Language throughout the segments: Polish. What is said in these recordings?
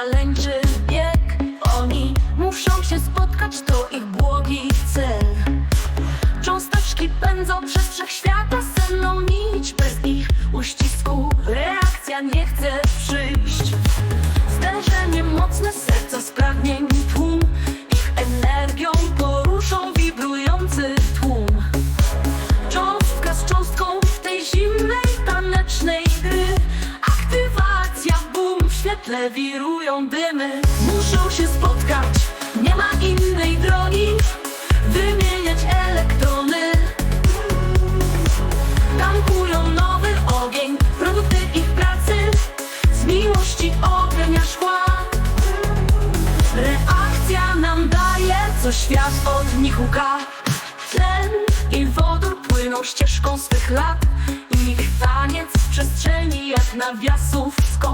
szaleńczy bieg Oni muszą się spotkać, to ich błogi cel. Cząsteczki pędzą przez wszechświata senną nić Bez ich uścisku. Reakcja nie chce przyjść. Zderzenie mocne świetle wirują dymy. Muszą się spotkać, nie ma innej drogi Wymieniać elektrony. Tankują nowy ogień, produkty ich pracy. Z miłości ognia szkła. Reakcja nam daje, co świat od nich uka. Tlen i wodór płyną ścieżką swych lat. Ich taniec w przestrzeni jak nawiasów. Skok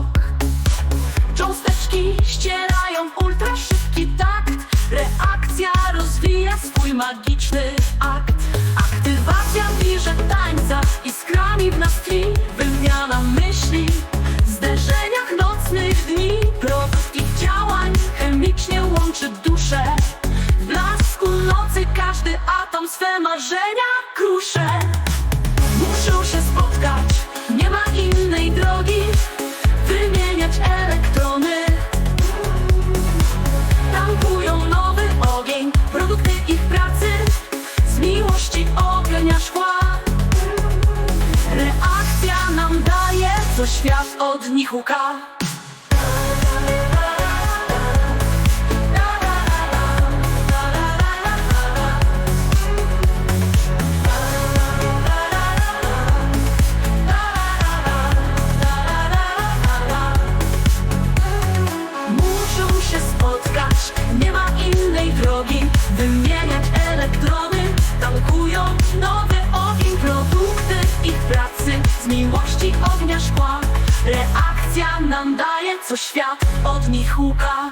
Ścierają ultra szybki takt. Reakcja rozwija swój magiczny akt. Aktywacja wirze tańca Iskrami w nas tli Wymiana myśli W zderzeniach nocnych dni. Produkt działań Chemicznie łączy duszę. W blasku nocy każdy atom swe marzenia krusze świat od nich uka Muszą się spotkać, nie ma innej drogi z miłości ognia szkła. Reakcja nam daje, co świat od nich łuka